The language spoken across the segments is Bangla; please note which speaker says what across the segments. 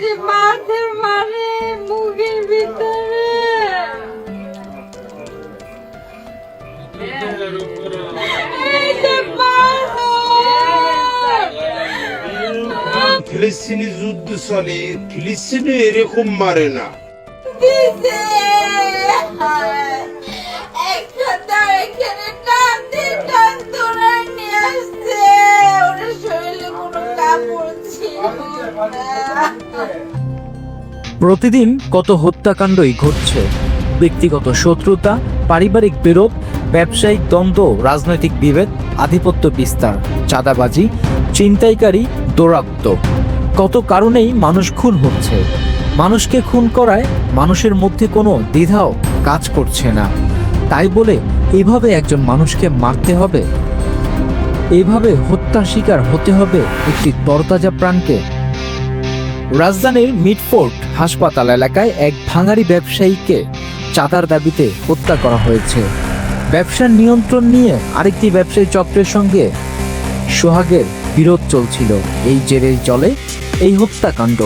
Speaker 1: করে কি মারে মুখের ভিতরে। যে।
Speaker 2: ফিলিস্তিনি যুদ্ধ চলে ফিলিস্তিনি এরকম মারে না।
Speaker 1: একটা এখানে
Speaker 3: প্রতিদিন কত হত্যাকাণ্ডই ঘটছে? ব্যক্তিগত শত্রুতা, পারিবারিক বিরোধ, ব্যবসায়িক দ্বন্দ্ব, রাজনৈতিক বিভেদ, আধিপত্য বিস্তার, চাঁদাবাজি চিন্তাইকারী দৌরাত্ম কত কারণেই মানুষ খুন হচ্ছে। মানুষকে খুন করায় মানুষের মধ্যে কোনো দ্বিধাও কাজ করছে না। তাই বলে এভাবে একজন মানুষকে মারতে হবে? এভাবে হত্যার শিকার হতে হবে একটি তরতাজা প্রাণকে? রাজধানীর মিডফোর্ট হাসপাতাল এলাকায় এক ভাঙারি ব্যবসায়ীকে চাঁদার দাবিতে হত্যা করা হয়েছে। ব্যবসার নিয়ন্ত্রণ নিয়ে আরেকটি ব্যবসায়ী চক্রের সঙ্গে সোহাগের বিরোধ চলছিল। এই জেরেই চলে এই হত্যাকাণ্ড।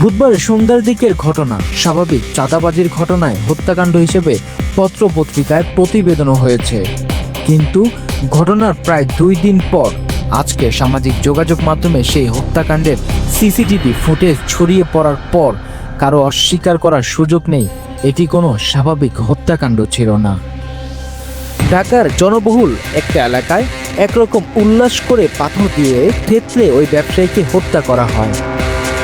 Speaker 3: বুধবার সন্ধ্যার দিকের ঘটনা, স্বাভাবিক চাঁদাবাজির ঘটনায় হত্যাকাণ্ড হিসেবে পত্রপত্রিকায় প্রতিবেদনও হয়েছে। কিন্তু ঘটনার প্রায় দুই দিন পর আজকে সামাজিক যোগাযোগ মাধ্যমে সেই হত্যাকাণ্ডের সিসিটিভি ফুটেজ ছড়িয়ে পড়ার পর কারও অস্বীকার করার সুযোগ নেই, এটি কোনো স্বাভাবিক হত্যাকাণ্ড ছিল না। ঢাকার জনবহুল একটা এলাকায় একরকম উল্লাস করে পাথর দিয়ে থেতলে ওই ব্যবসায়ীকে হত্যা করা হয়।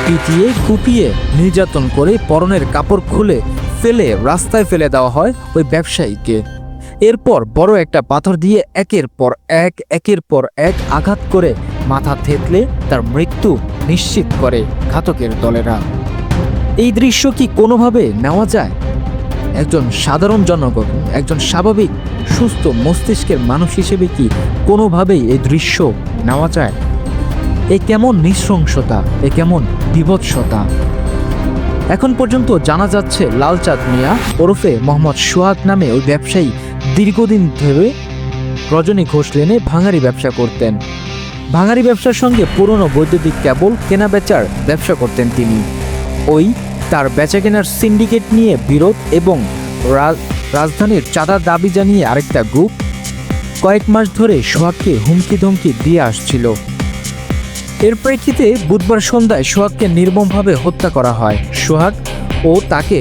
Speaker 3: পিটিয়ে, কুপিয়ে, নির্যাতন করে পরনের কাপড় খুলে ফেলে, রাস্তায় ফেলে দেওয়া হয় ওই ব্যবসায়ীকে। এরপর বড় একটা পাথর দিয়ে একের পর এক, একের পর এক আঘাত করে মাথা থেতলে তার মৃত্যু নিশ্চিত করে ঘাতকের দলেরা। এই দৃশ্য কি কোনোভাবে নেওয়া যায়? একজন সাধারণ জনগণ, একজন স্বাভাবিক, সুস্থ মস্তিষ্কের মানুষ হিসেবে কি কোনোভাবেই এই দৃশ্য নেওয়া যায়? এ কেমন নৃশংসতা, এ কেমন বিভৎসতা? এখন পর্যন্ত জানা যাচ্ছে, লালচাঁদ মিয়া ওরফে মোহাম্মদ সোহাগ নামে ওই ব্যবসায়ী দীর্ঘদিন ধরে রজনী ঘোষ লেনে ভাঙারি ব্যবসা করতেন। ভাঙারি ব্যবসার সঙ্গে পুরনো বৈদ্যুতিক কেবল কেনা বেচার ব্যবসা করতেন তিনি। ওই তার বেচাকেনার সিন্ডিকেট নিয়ে বিরোধ এবং রাজধানীর চাঁদার দাবি জানিয়ে আরেকটা গ্রুপ কয়েক মাস ধরে সোহাগকে হুমকি ধমকি দিয়ে আসছিল। এর প্রেক্ষিতে বুধবার সন্ধ্যায় সোহাগকে নির্মমভাবে হত্যা করা হয়। সোহাগ ও তাকে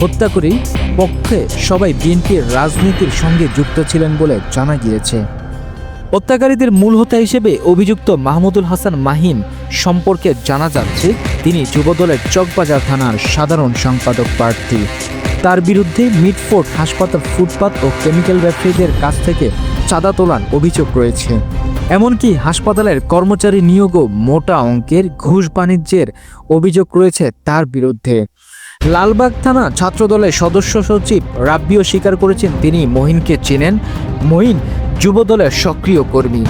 Speaker 3: হত্যা করেই পক্ষে সবাই বিএনপির রাজনীতির সঙ্গে যুক্ত ছিলেন বলে জানা গিয়েছে। হত্যাকারীদের মূল হোতা হিসেবে অভিযুক্ত মাহমুদুল হাসান মাহিম সম্পর্কে জানা যাচ্ছে, তিনি যুবদলের চকবাজার থানার সাধারণ সম্পাদক প্রার্থী। তার বিরুদ্ধে মিডফোর্ট হাসপাতাল ফুটপাত ও কেমিক্যাল ব্যবসায়ীদের কাছ থেকে চাঁদা তোলার অভিযোগ রয়েছে। এমনকি হাসপাতালের কর্মচারী নিয়োগও মোটা অঙ্কের ঘুষ বাণিজ্যের অভিযোগ রয়েছে তার বিরুদ্ধে। লালবাগ থানা ছাত্রদলের সদস্য সচিব রাব্বিও স্বীকার করেছেন তিনি মহিনকে চেনেন। মহিন যুবদলের সক্রিয় কর্মী।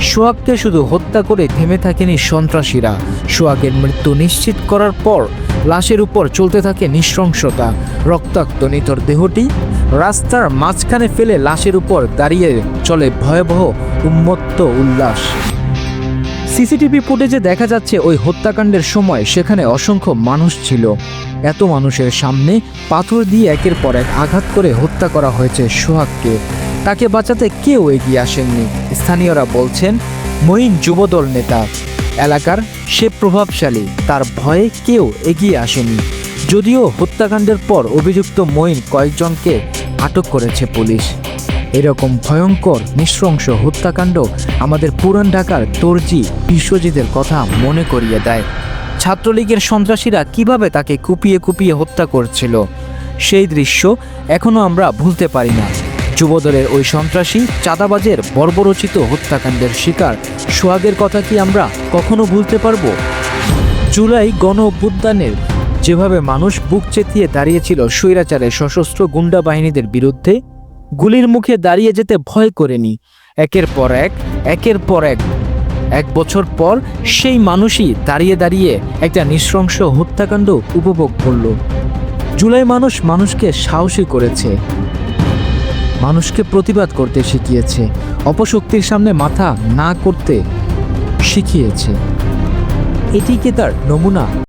Speaker 3: সোহাগকে শুধু হত্যা করে থেমে থাকেনি সন্ত্রাসীরা। সোহাগের মৃত্যু নিশ্চিত করার পর লাশের উপর চলতে থাকে নৃশংসতা। রক্তাক্ত নিতর দেহটি রাস্তার মাঝখানে ফেলে লাশের উপর দাঁড়িয়ে চলে ভয়াবহ উন্মত্ত উল্লাস। সিসিটিভি ফুটেজে দেখা যাচ্ছে ওই হত্যাকাণ্ডের সময় সেখানে অসংখ্য মানুষ ছিল। এত মানুষের সামনে পাথর দিয়ে একের পর এক আঘাত করে হত্যা করা হয়েছে সোহাগকে। তাকে বাঁচাতে কেউ এগিয়ে আসেননি। স্থানীয়রা বলছেন, মঈন যুবদল নেতা। এলাকার সে প্রভাবশালী, তার ভয়ে কেউ এগিয়ে আসেনি। যদিও হত্যাকাণ্ডের পর অভিযুক্ত মঈন কয়েকজনকে আটক করেছে পুলিশ। এরকম ভয়ঙ্কর নৃশংস হত্যাকাণ্ড আমাদের পুরান ঢাকার দর্জি বিশ্বজিতের কথা মনে করিয়ে দেয়। ছাত্রলীগের সন্ত্রাসীরা কীভাবে তাকে কুপিয়ে কুপিয়ে হত্যা করছিল, সেই দৃশ্য এখনও আমরা ভুলতে পারি না। যুবদলের ওই সন্ত্রাসী চাঁদাবাজের বর্বরচিত হত্যাকাণ্ডের শিকার, সোহাগের কথা কি আমরা কখনো ভুলতে পারব? জুলাই গণ অভ্যুত্থানের যেভাবে মানুষ বুক চেতিয়ে দাঁড়িয়েছিল স্বৈরাচারের সশস্ত্র গুন্ডা বাহিনীদের বিরুদ্ধে গুলির মুখে দাঁড়িয়ে যেতে ভয় করেনি। একের পর এক, একের পর এক। এক বছর পর সেই মানুষই দাঁড়িয়ে দাঁড়িয়ে একটা নৃশংস হত্যাকাণ্ড উপভোগ করল। জুলাই মানুষ মানুষকে সাহসী করেছে। মানুষকে প্রতিবাদ করতে শিখিয়েছে। অপশক্তির সামনে মাথা না করতে শিখিয়েছে। এটি কি তার নমুনা